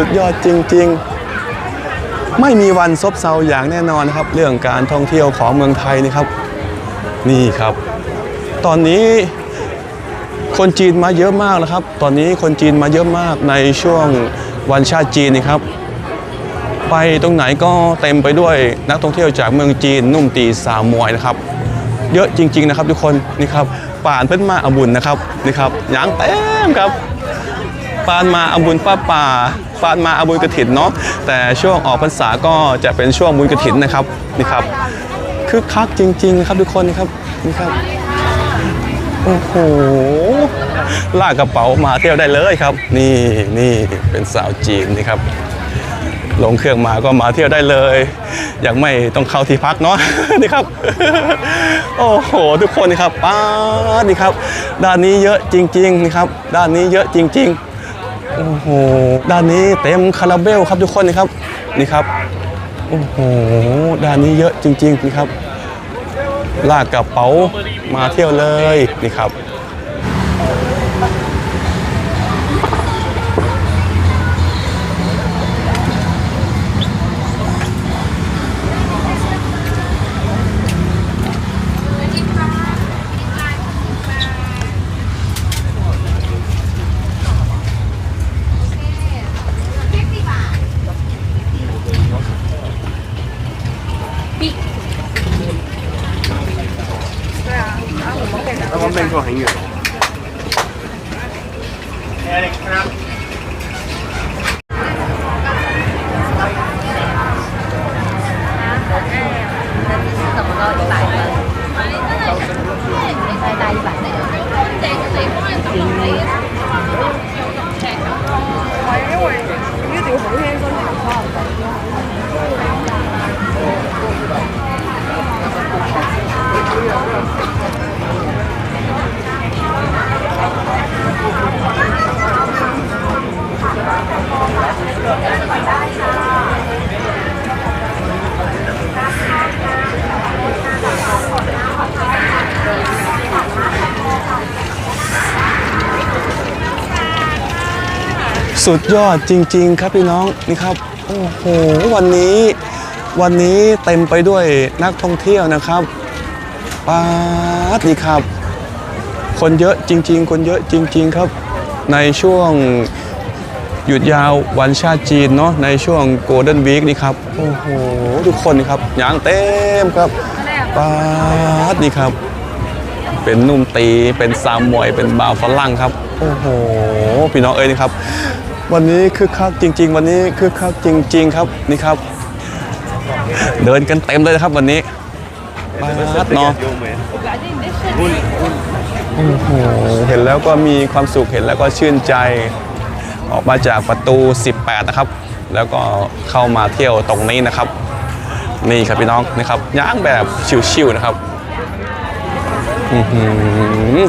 สุดยอดจริง ๆ ไม่มีวันซบเซาอย่างแน่นอนนะครับ เรื่องการท่องเที่ยวของเมืองไทยนี่ครับ นี่ครับ ตอนนี้คนจีนมาเยอะมากแล้วครับ ตอนนี้คนจีนมาเยอะมากในช่วงวันชาติจีนนี่ครับ ไปตรงไหนก็เต็มไปด้วยนักท่องเที่ยวจากเมืองจีนนุ่มตีสามมวยนะครับ เยอะจริง ๆนะครับ ทุกคนนี่ครับป่านเพิ่นมาอบุญนะครับนี่ครับยางเต็มครับปานมาอบุญป้าป่า ปานมาอาบุญกระถินเนาะแต่ช่วงออกพรรษาก็จะเป็นช่วงบุญกระถินนะครับนี่ครับคึกคักจริงๆครับทุกคนครับนี่ครับโอ้โหลากกระเป๋ามาเที่ยวได้เลยครับ นี่นี่เป็นสาวจีนนี่ครับลงเครื่องมาก็มาเที่ยวได้เลย ยังไม่ต้องเข้าที่พักเนาะนี่ครับ โอ้โห ทุกคนนี่ครับป้านี่ครับ ด้านนี้เยอะจริง ๆ นี่ครับ ด้านนี้เยอะจริง ๆ โอ้โหด้านนี้เต็มคาราเบลครับทุกคนนะครับนี่ครับโอ้โหด้านนี้เยอะจริงๆนี่ครับลากกระเป๋ามาเที่ยวเลยนี่ครับ 工作很远哦。 สุดยอดจริง ๆ ครับพี่น้องนี่ครับโอ้โหวันนี้ วันนี้เต็มไปด้วยนักท่องเที่ยวนะครับป๊าดนี่ครับ คนเยอะจริง ๆ คนเยอะจริง ๆ ครับ ในช่วงหยุดยาววันชาติจีนเนาะในช่วงโกลเด้นวีคนี่ครับโอ้โหทุกคนนี่ครับยางเต็มครับป๊าดนี่ครับ เป็นนุ่มตีเป็นซามมวยเป็นบาวฝรั่งครับ โอ้โห พี่น้องเอ้ยนี่ครับ วันนี้คึกคักจริง ๆ วันนี้คึกคักจริง ๆ ครับนี่ครับ เดินกันเต็มเลยนะครับวันนี้มาดเนาะโอ้โหเห็นแล้วก็มีความสุขเห็นแล้วก็ชื่นใจ ออกมาจากประตู 18 นะครับ แล้วก็เข้ามาเที่ยวตรงนี้นะครับ นี่ครับพี่น้องนะครับย่างแบบชิวๆนะครับ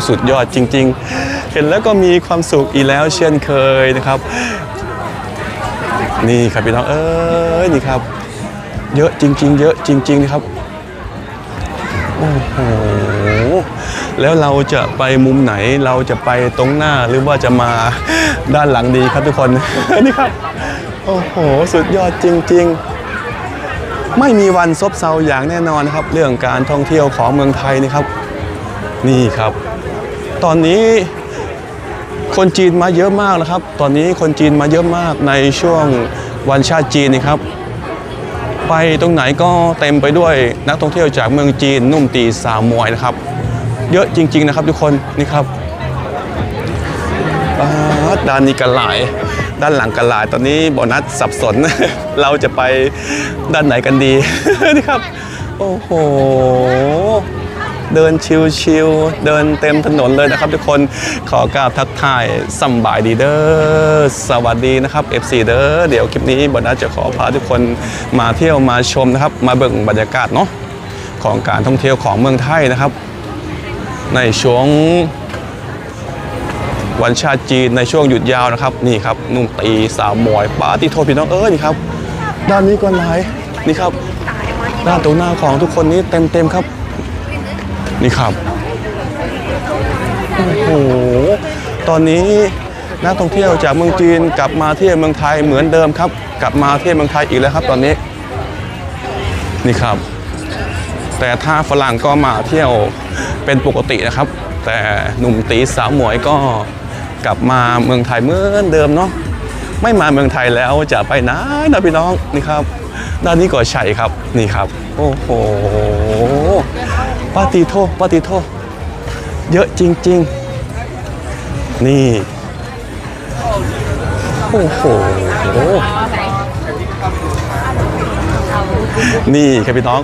สุดยอดจริง ๆ เห็นแล้วก็มีความสุขอีกแล้วเช่นเคยนะครับ นี่ครับพี่น้องเอ้ยนี่ครับ เยอะจริง ๆ เยอะจริง ๆ นะครับโอ้โหแล้วเราจะไปมุมไหนเราจะไปตรงหน้าหรือว่าจะมาด้านหลังดีครับทุกคน นี่ครับ โอ้โห สุดยอดจริง ๆ ไม่มีวันซบเซาอย่างแน่นอนนะครับ เรื่องการท่องเที่ยวของเมืองไทยนี่ครับ นี่ครับ ตอนนี้ คนจีนมาเยอะมากแล้วครับ ตอนนี้คนจีนมาเยอะมากในช่วงวันชาติจีนนี่ครับ ไปตรงไหนก็เต็มไปด้วยนักท่องเที่ยวจากเมืองจีนนุ่มตีสามมวยนะครับ เยอะจริง ๆนะครับทุกคนนี่ครับด้านนี้กันหลาย ด้านหลังกันหลาย ตอนนี้โบนัสสับสน เราจะไปด้านไหนกันดีนี่ครับ โอ้โห เดินชิวๆเดินเต็มถนนเลยนะครับทุกคนขอกราบทักทายสำบายดีเด้อสวัสดีนะครับ FC เด้อเดี๋ยวคลิปนี้บอนัสจะขอพาทุกคนมาเที่ยวมาชมนะครับ มาเบิ่งบรรยากาศเนาะของการท่องเที่ยวของเมืองไทยนะครับ ในช่วงวันชาติจีนในช่วงหยุดยาวนะครับ นี่ครับนุ่มตีสาวมวยปาร์ตี้โทษพี่น้องเอ้ยนี่ครับ ด้านนี้ก็หลายนี่ครับด้านตรงหน้าของทุกคนนี้เต็มๆครับ นี่ครับ โอ้โห ตอนนี้นักท่องเที่ยวจากเมืองจีนกลับมาเที่ยวเมืองไทยเหมือนเดิมครับ กลับมาเที่ยวเมืองไทยอีกแล้วครับ ตอนนี้ นี่ครับ แต่ถ้าฝรั่งก็มาเที่ยวเป็นปกตินะครับ แต่หนุ่มตีสาวหมวยก็กลับมาเมืองไทยเหมือนเดิมเนาะไม่มาเมืองไทยแล้วจะไปไหนนะพี่น้องนี่ครับ ด้านนี้ก็ใช่ครับนี่ครับ โอ้โห ปาติโทปาติโทเยอะจริง ๆ นี่ โอ้โห นี่ครับพี่น้อง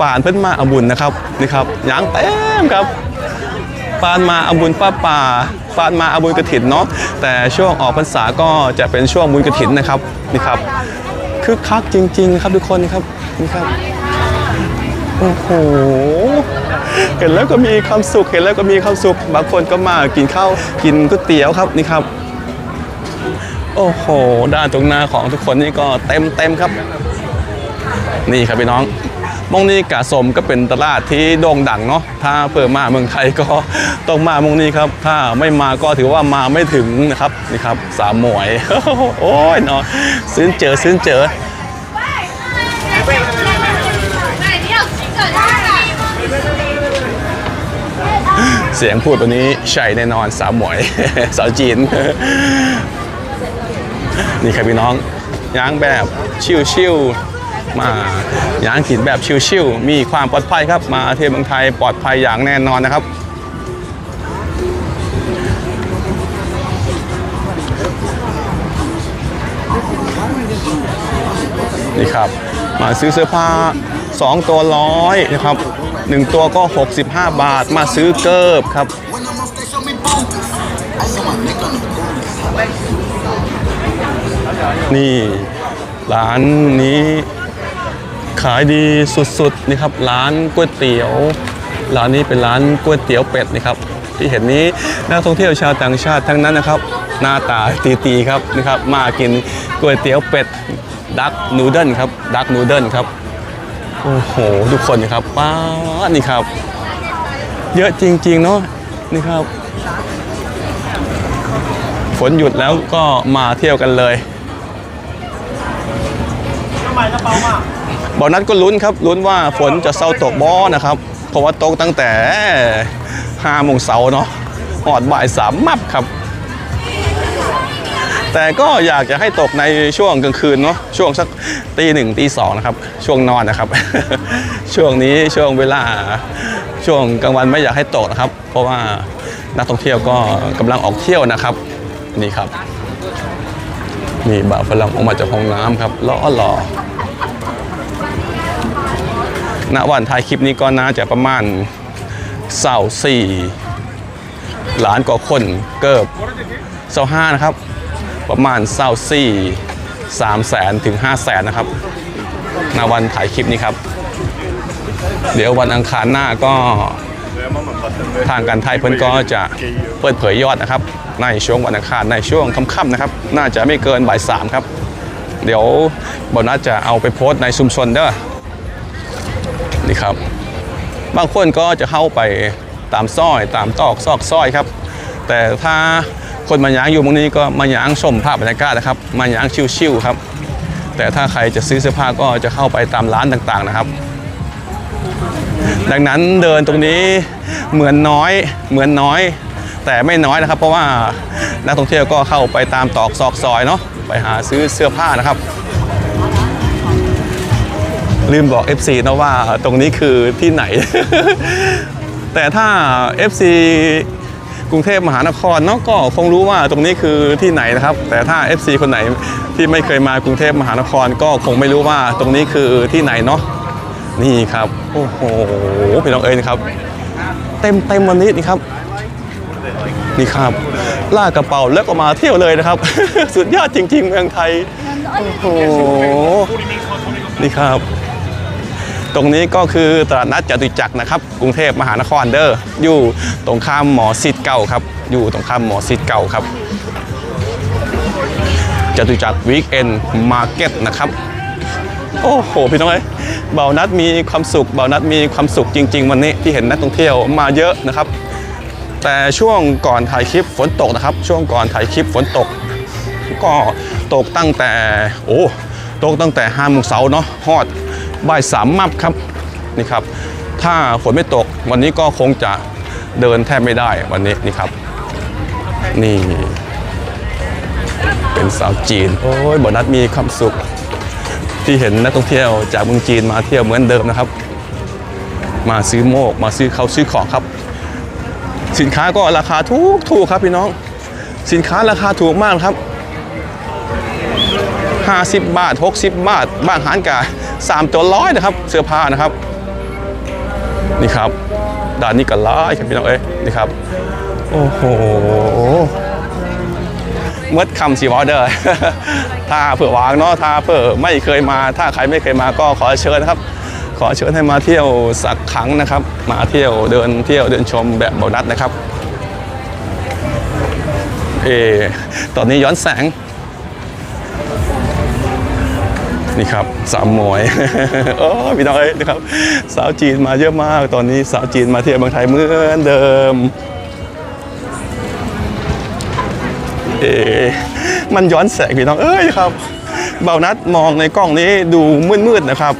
ป่านเพิ่นมาอาบุญนะครับนี่ครับยางเต็มครับปานมาอาบุญป้าป่าปานมาอาบุญกระถินเนาะแต่ช่วงออกพรรษาก็จะเป็นช่วงบุญกระถินนะครับนี่ครับคึกคักจริง ๆ ครับทุกคนครับนี่ครับ โอ้โห เห็นแล้วก็มีความสุข เห็นแล้วก็มีความสุข บางคนก็มากินข้าวกินก๋วยเตี๋ยวครับนี่ครับ โอ้โห ด้านตรงหน้าของทุกคนนี่ก็เต็มเต็มครับ นี่ครับพี่น้องมงนี้กะสมก็เป็นตลาดที่โด่งดังเนาะ ถ้าเปิดมมาเมืองไทยก็ต้องมามงนี้ครับ ถ้าไม่มาก็ถือว่ามาไม่ถึงนะครับ นี่ครับ สามหมวย โอ้ยเนาะซื้อเจอซื้อเจอ เสียงพูดวันนี้ใช่แน่นอนสาวหมวย สาวจีน นี่ครับพี่น้องย้างแบบชิวๆมาย้างถิ่นแบบชิวๆมีความปลอดภัยครับ มาเที่ยวเมืองไทยปลอดภัยอย่างแน่นอนนะครับนี่ครับ มาซื้อเสื้อผ้า 2 ตัวร้อยนะครับ 1 ตัวก็ 65 บาทมาซื้อเกิบครับ นี่ร้านนี้ขายดีสุดๆนี่ครับร้านก๋วยเตี๋ยวร้านนี้เป็นร้านก๋วยเตี๋ยวเป็ดนี่ครับ ที่เห็นนี้นักท่องเที่ยวชาวต่างชาติทั้งนั้นนะครับ หน้าตาตีๆครับนะครับมากินก๋วยเตี๋ยวเป็ดดักนูเดิลครับดักนูเดิลครับ โอ้โห ทุกคนนะครับป้าดนี่ครับ เยอะจริง ๆ เนาะนี่ครับ ฝนหยุดแล้วก็มาเที่ยวกันเลยบอนัดก็ลุ้นครับลุ้นว่าฝนจะเศร้าตกบ่นะครับ เพราะว่าตกตั้งแต่ห้าโมงเสาร์เนาะหอดบ่ายสามมับครับ แต่ก็อยากจะให้ตกในช่วงกลางคืนเนาะช่วงสักตีหนึ่งตีสองนะครับ ช่วงนอนนะครับ ช่วงนี้ช่วงเวลาช่วงกลางวันไม่อยากให้ตกนะครับ เพราะว่านักท่องเที่ยวก็กำลังออกเที่ยวนะครับ นี่ครับนี่บ่าวฝรั่งออกมาจากห้องน้ำครับล้อหล่อณวันถ่ายคลิปนี้ก็น่าจะประมาณเสาสี่ล้านกว่าคนเกิบเสาห้านะครับ ประมาณเศร้าสี่สามแสนถึงห้าแสนนะครับณวันถ่ายคลิปนี้ครับ เดี๋ยววันอังคารหน้าก็ทางการไทยเพิ่นก็จะเปิดเผยยอดนะครับ ในช่วงวันอังคารในช่วงค่ำๆนะครับ น่าจะไม่เกินบ่ายสามครับ เดี๋ยวบอนัสจะเอาไปโพสต์ในชุมชนเด้อนี่ครับ บางคนก็จะเข้าไปตามซอยตามตอกซอกซอยครับ แต่ถ้า คนมาย้างอยู่ตรงนี้ก็มาย้างชมภาพบรรยากาศนะครับ มาย้างชิวๆครับ แต่ถ้าใครจะซื้อเสื้อผ้าก็จะเข้าไปตามร้านต่างๆนะครับ ดังนั้นเดินตรงนี้เหมือนน้อยเหมือนน้อย แต่ไม่น้อยนะครับ เพราะว่านักท่องเที่ยวก็เข้าไปตามตอกซอกซอยเนาะไปหาซื้อเสื้อผ้านะครับลืมบอก FC นะว่าตรงนี้คือที่ไหน แต่ถ้า FC กรุงเทพมหานครเนาะก็คงรู้ว่าตรงนี้คือที่ไหนนะครับ แต่ถ้า FC คนไหนที่ไม่เคยมากรุงเทพมหานคร ก็คงไม่รู้ว่าตรงนี้คือที่ไหนเนาะนี่ครับโอ้โหพี่น้องเอ๋ยนะครับ เต็มเต็มวันนี้นี่ครับนี่ครับลากกระเป๋าแล้วก็มาเที่ยวเลยนะครับ สุดยอดจริงๆเมืองไทยโอ้โหนี่ครับ ตรงนี้ก็คือตลาดนัดจตุจักรนะครับ กรุงเทพมหานครเดอ้ออยู่ตรงข้ามหมอซิดเก่าครับ อยู่ตรงข้ามหมอซิดเก่าครับจตุจักรวีคเอนมาร์เก็ตนะครับ โอ้โห พี่น้องเอ้ยเบานัดมีความสุขเบานัดมีความสุขจริง ๆ วันนี้ที่เห็นนักท่องเที่ยวมาเยอะนะครับ แต่ช่วงก่อนถ่ายคลิปฝนตกนะครับ ช่วงก่อนถ่ายคลิปฝนตก ก็ตกตั้งแต่โอ้ตกตั้งแต่ห้าโมงเสาร์เนาะฮอด บ่ายสามมับครับนี่ครับ ถ้าฝนไม่ตกวันนี้ก็คงจะเดินแทบไม่ได้วันนี้นี่ครับ นี่ เป็นสาวจีน โอ้ยบอนัดมีความสุข ที่เห็นนักท่องเที่ยวจากเมืองจีนมาเที่ยวเหมือนเดิมนะครับ มาซื้อโมก มาซื้อเขาซื้อของครับ สินค้าก็ราคาถูกถูกครับพี่น้อง สินค้าราคาถูกมากครับ 50 บาท 60 บาท บางหารกา3ตัวร้อยนะครับ เสื้อผ้านะครับ นี่ครับด่านนี้ก็ร้ายครับพี่น้องเอ้ยนี่ครับ โอ้โหเมื่อคำสีวอเดอร์ถ้าเผื่อวางเนาะถ้าเผื่อไม่เคยมา ถ้าใครไม่เคยมาก็ขอเชิญนะครับ ขอเชิญให้มาเที่ยวสักครั้งนะครับ มาเที่ยวเดินเที่ยวเดินชมแบบโบนัสนะครับ เออตอนนี้ย้อนแสง นี่ครับสาวมวยโอ้พี่น้องเอ้ยนะครับสาวจีนมาเยอะมาก ตอนนี้สาวจีนมาเที่ยวเมืองไทยเหมือนเดิมเอ๊ะมันย้อนแสงพี่น้องเอ้ยครับเบานัดมองในกล้องนี้ดูมืดๆนะครับ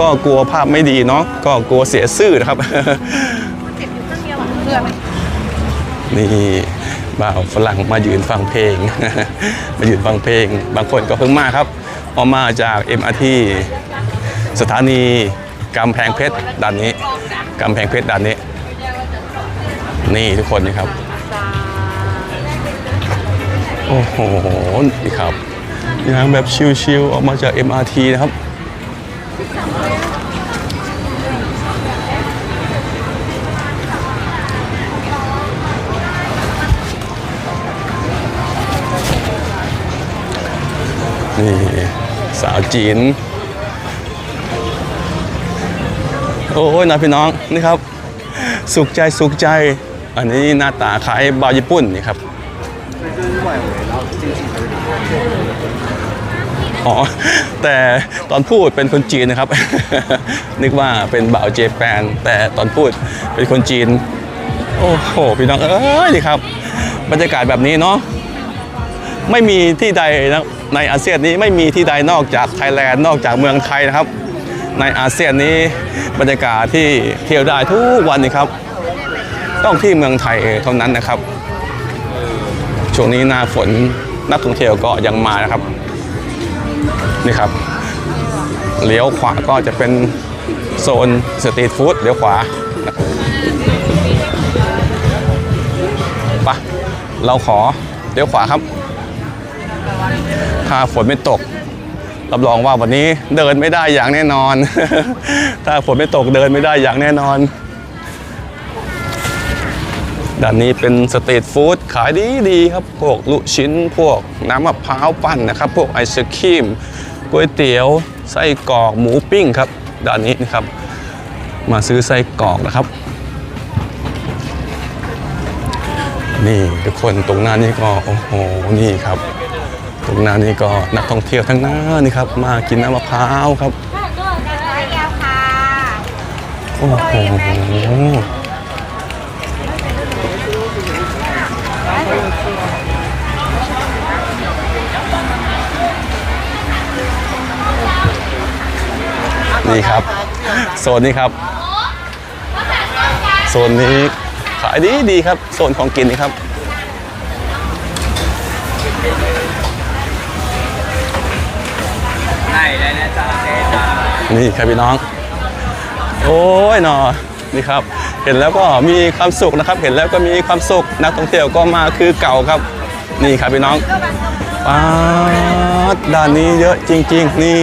ก็กลัวภาพไม่ดีเนาะก็กลัวเสียชื่อนะครับนี่บ่าวฝรั่งมายืนฟังเพลง มายืนฟังเพลง บางคนก็เพิ่งมาครับ ออกมาจาก MRT สถานีกำแพงเพชรด้านนี้กำแพงเพชรด้านนี้ นี่ทุกคนนะครับ โอ้โหนี่ครับยังแบบชิลๆออกมาจาก MRT นะครับนี่ สาวจีน โอ้ยนะพี่น้องนี่ครับ สุขใจสุขใจ อันนี้หน้าตาขายบาวญี่ปุ่นนี่ครับอ๋อแต่ตอนพูดเป็นคนจีนนะครับ นึกว่าเป็นบ่าวเจแปนแต่ตอนพูดเป็นคนจีน โอ้โหพี่น้องเอ้ยนี่ครับ บรรยากาศแบบนี้เนาะไม่มีที่ใดนะ ในอาเซียนนี้ไม่มีที่ใดนอกจากไทยแลนด์นอกจากเมืองไทยนะครับ ในอาเซียนนี้บรรยากาศที่เที่ยวได้ทุกวันนี่ครับ ต้องที่เมืองไทยเท่านั้นนะครับ ช่วงนี้หน้าฝนนักท่องเที่ยวก็ยังมานะครับนี่ครับเลี้ยวขวาก็จะเป็นโซนสตรีทฟู้ดเลี้ยวขวาไปะเราขอเลี้ยวขวาครับ ถ้าฝนไม่ตก รับรองว่าวันนี้เดินไม่ได้อย่างแน่นอน ถ้าฝนไม่ตกเดินไม่ได้อย่างแน่นอน ด้านนี้เป็นสตรีทฟู้ดขายดีดีครับ พวกลูกชิ้น พวกน้ำมะพร้าวปั้นนะครับ พวกไอศครีมก๋วยเตี๋ยว ไส้กรอกหมูปิ้งครับ ด้านนี้นะครับ มาซื้อไส้กรอกนะครับนี่ทุกคนตรงหน้านี่ก็ โอ้โห นี่ครับ ตรงหน้านี่ก็นักท่องเที่ยวทั้งนั้นนี่ครับ มากินน้ำมะพร้าวครับโอ้โหนี่ครับ โซนนี้ครับ โซนนี้ขายดีดีครับ โซนของกินนี่ครับ นี่ครับพี่น้อง โอ้ยหนอนี่ครับ เห็นแล้วก็มีความสุขนะครับ เห็นแล้วก็มีความสุขนักท่องเที่ยวก็มาคือเก่าครับ นี่ครับพี่น้องป๊าดด้านนี้เยอะจริง ๆ นี่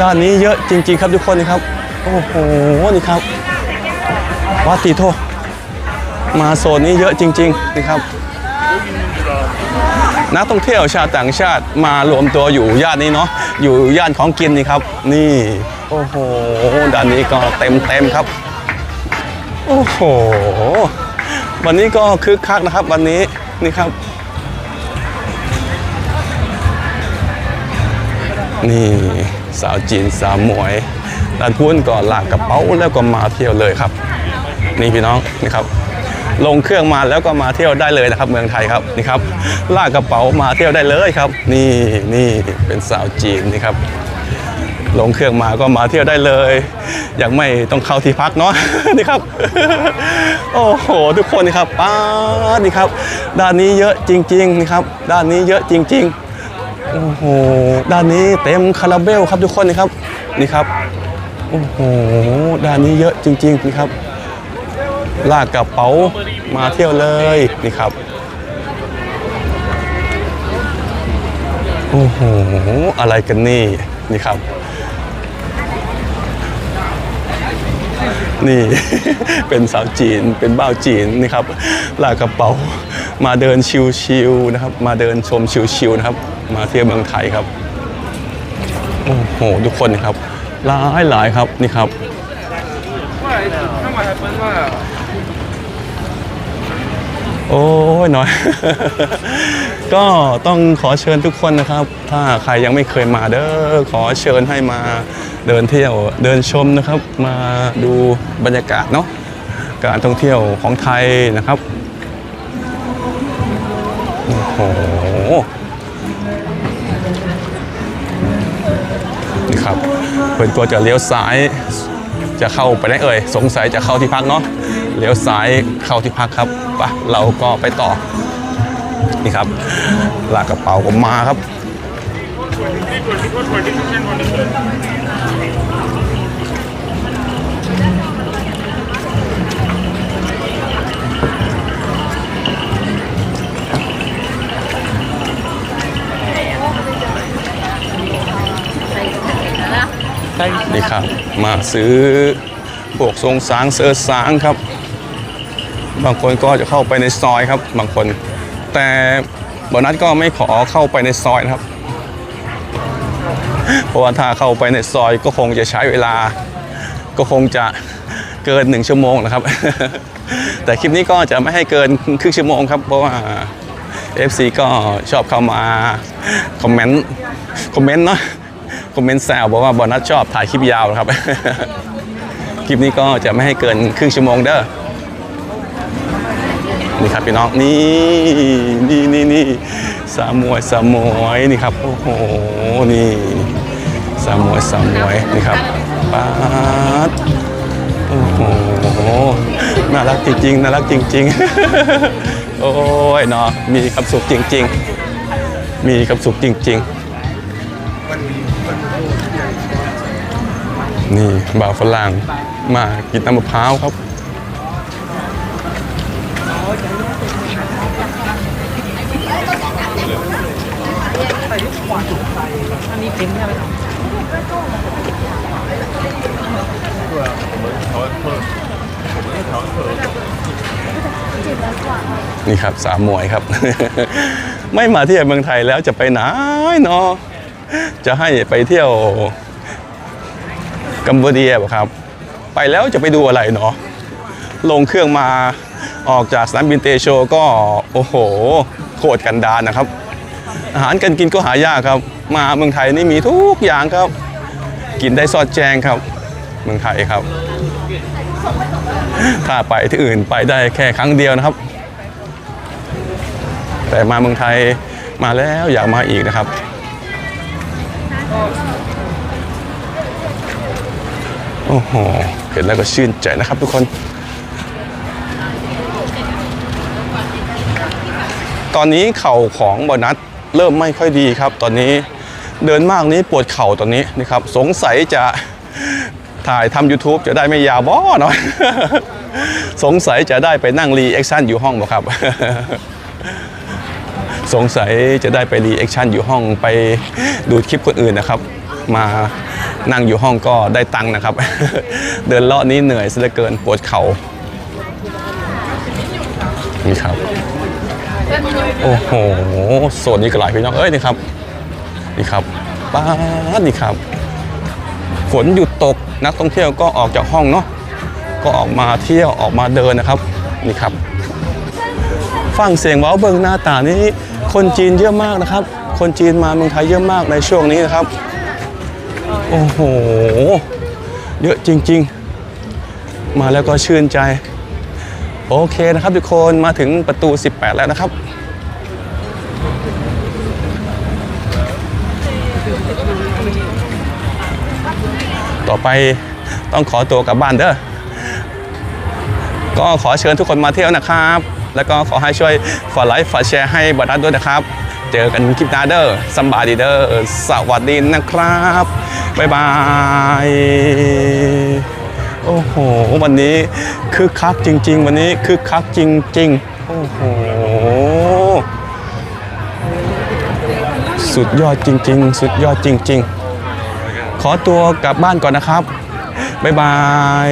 ด้านนี้เยอะจริง ๆ ครับทุกคนนี่ครับ โอ้โหนี่ครับวัดตีโทมาโซนนี้เยอะจริง ๆนี่ครับ นักท่องเที่ยวชาวต่างชาติมารวมตัวอยู่ย่านนี้เนาะอยู่ย่านของกินนี่ครับ นี่โอ้โหด้านนี้ก็เต็มเต็มครับ โอ้โหวันนี้ก็คึกคักนะครับ วันนี้นี่ครับ นี่สาวจีนสาวมวยด้านพุ้นก็ลากกระเป๋าแล้วก็มาเที่ยวเลยครับ นี่พี่น้องนี่ครับ ลงเครื่องมาแล้วก็มาเที่ยวได้เลยนะครับ เมืองไทยครับนี่ครับลากกระเป๋ามาเที่ยวได้เลยครับ นี่นี่เป็นสาวจีนนี่ครับลงเครื่องมาก็มาเที่ยวได้เลย ยังไม่ต้องเข้าที่พักเนาะนี่ครับ โอ้โห ทุกคนนี่ครับป้านี่ครับ ด้านนี้เยอะจริงๆนี่ครับ ด้านนี้เยอะจริง ๆ โอ้โห ด้านนี้เต็มคาราเบลครับทุกคนนี่ครับ นี่ครับ โอ้โห ด้านนี้เยอะจริงๆนี่ครับ ลากกระเป๋ามาเที่ยวเลยนี่ครับโอ้โหอะไรกันนี่นี่ครับ นี่ เป็นสาวจีนเป็นบ้าวจีนนี่ครับลากกระเป๋ามาเดินชิวๆนะครับ มาเดินชมชิวๆนะครับ มาเที่ยวเมืองไทยครับโอ้โหทุกคนนะครับหลายหลายๆครับนี่ครับ โอ้ยน้อย ก็ต้องขอเชิญทุกคนนะครับ ถ้าใครยังไม่เคยมาเด้อขอเชิญให้มาเดินเที่ยวเดินชมนะครับ มาดูบรรยากาศเนาะการท่องเที่ยวของไทยนะครับโอ้โหนี่ครับเพื่อนก็จะเลี้ยวซ้ายจะเข้าไปได้เอ่ยสงสัยจะเข้าที่พักเนาะเลี้ยวซ้ายเข้าที่พักครับ ปะเราก็ไปต่อ นี่ครับลากกระเป๋าผมมาครับ นี่ครับ มาซื้อพวกทรงสางเสือสางครับ บางคนก็จะเข้าไปในซอยครับ บางคน แต่บอนัทก็ไม่ขอเข้าไปในซอยนะครับ เพราะว่าถ้าเข้าไปในซอยก็คงจะใช้เวลา ก็คงจะเกินหนึ่งชั่วโมงนะครับ แต่คลิปนี้ก็จะไม่ให้เกินครึ่งชั่วโมงครับ เพราะว่า FC ก็ชอบเข้ามาคอมเมนต์คอมเมนต์เนาะคอมเมนต์แซวบอกว่าบอนัทชอบถ่ายคลิปยาวนะครับ คลิปนี้ก็จะไม่ให้เกินครึ่งชั่วโมงเด้อ นี่ครับพี่น้องนี่นี่นี่นี่สามวยสามวยนี่ครับโอ้โหนี่สามวยสามมวยนี่ครับป๊าดโอ้โหน่ารักจริงๆน่ารักจริง ๆ โอ้ยเนาะมีความสุขจริง ๆ มีความสุขจริง ๆ นี่บ่าวฝรั่งมากินน้ำมะพร้าวครับ อันี่ไหมครับสามมวยครับ ไม่มาเที่ยวเมืองไทยแล้วจะไปไหนเนาะจะให้ไปเที่ยวกัมพูเดียบครับ ไปแล้วจะไปดูอะไรเนาะลงเครื่องมาออกจากสนามบินเตโชก็ โอ้โหโคตรกันดารนะครับ อาหารการกินก็หายากครับ มาเมืองไทยนี่มีทุกอย่างครับ กินได้สอดแจงครับ เมืองไทยครับ ถ้าไปที่อื่นไปได้แค่ครั้งเดียวนะครับ แต่มาเมืองไทยมาแล้วอยากมาอีกนะครับโอ้โหเห็นแล้วก็ชื่นใจนะครับทุกคน ตอนนี้เข่าของบอนัส เริ่มไม่ค่อยดีครับ ตอนนี้เดินมากนี้ปวดเข่าตอนนี้นะครับสงสัยจะถ่ายทำ YouTube จะได้ไม่ยาวบ้อหน่อยสงสัยจะได้ไปนั่งรีแอคชั่นอยู่ห้องบ่ครับ สงสัยจะได้ไปรีแอคชั่นอยู่ห้องไปดูคลิปคนอื่นนะครับ มานั่งอยู่ห้องก็ได้ตังค์นะครับ เดินเลาะนี้เหนื่อยซะเหลือเกินปวดเข่านี่ครับ โอ้โหโซนนี้ก็หลายพี่น้องเอ้ยนี่ครับนี่ครับป้าดนี่ครับ ฝนหยุดตกนักท่องเที่ยวก็ออกจากห้องเนาะก็ออกมาเที่ยวออกมาเดินนะครับนี่ครับฟังเสียงว้าเบิงหน้าตานี้คนจีนเยอะมากนะครับ คนจีนมาเมืองไทยเยอะมากในช่วงนี้นะครับโอ้โห เยอะจริง ๆ มาแล้วก็ชื่นใจ โอเคนะครับทุกคนมาถึงประตู 18 แล้วนะครับ ต่อไปต้องขอตัวกลับบ้านเด้อก็ขอเชิญทุกคนมาเที่ยวนะครับ แล้วก็ขอให้ช่วยฝากไลค์ฝากแชร์ให้บัตรด้วยนะครับ เจอกันคลิปหน้าเด้อสำบาดีเด้อสวัสดีนะครับ บ๊ายบาย โอ้โห วันนี้คึกคักจริง ๆ วันนี้คึกคักจริง ๆ โอ้โห สุดยอดจริง ๆ สุดยอดจริง ๆ ขอตัวกลับบ้านก่อนนะครับ บ๊ายบาย